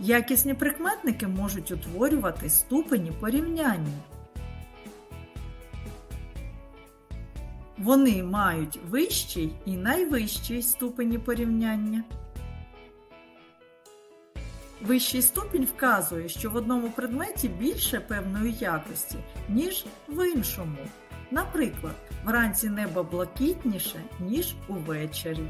Якісні прикметники можуть утворювати ступені порівняння. Вони мають вищий і найвищий ступені порівняння. Вищий ступінь вказує, що в одному предметі більше певної якості, ніж в іншому. Наприклад, вранці небо блакитніше, ніж увечері.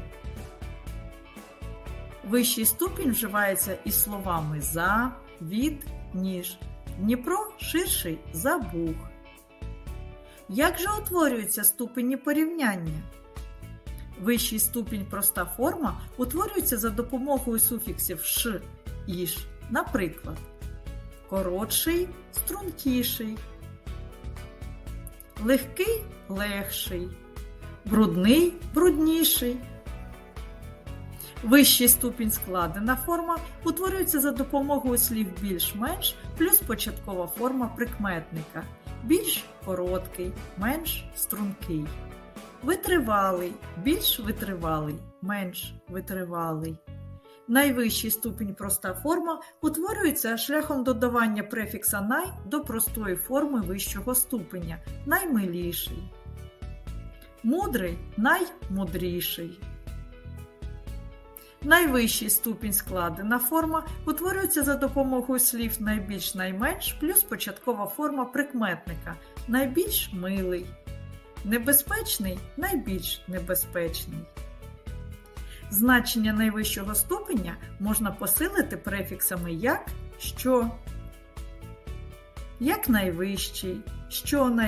Вищий ступінь вживається із словами за, від, ніж. Дніпро ширший за Буг. Як же утворюються ступені порівняння? Вищий ступінь проста форма утворюється за допомогою суфіксів ш, іш. Наприклад, коротший, стрункіший, легкий легший, брудний брудніший. Вищий ступінь складена форма утворюється за допомогою слів більш-менш плюс початкова форма прикметника. Більш короткий, менш стрункий. Витривалий, більш витривалий, менш витривалий. Найвищий ступінь проста форма утворюється шляхом додавання префікса най до простої форми вищого ступеня наймиліший. Мудрий наймудріший. Найвищий ступінь складена форма утворюється за допомогою слів найбільш найменш плюс початкова форма прикметника найбільш милий. Небезпечний найбільш небезпечний. Значення найвищого ступеня можна посилити префіксами як, що, як найвищий, що найвищий.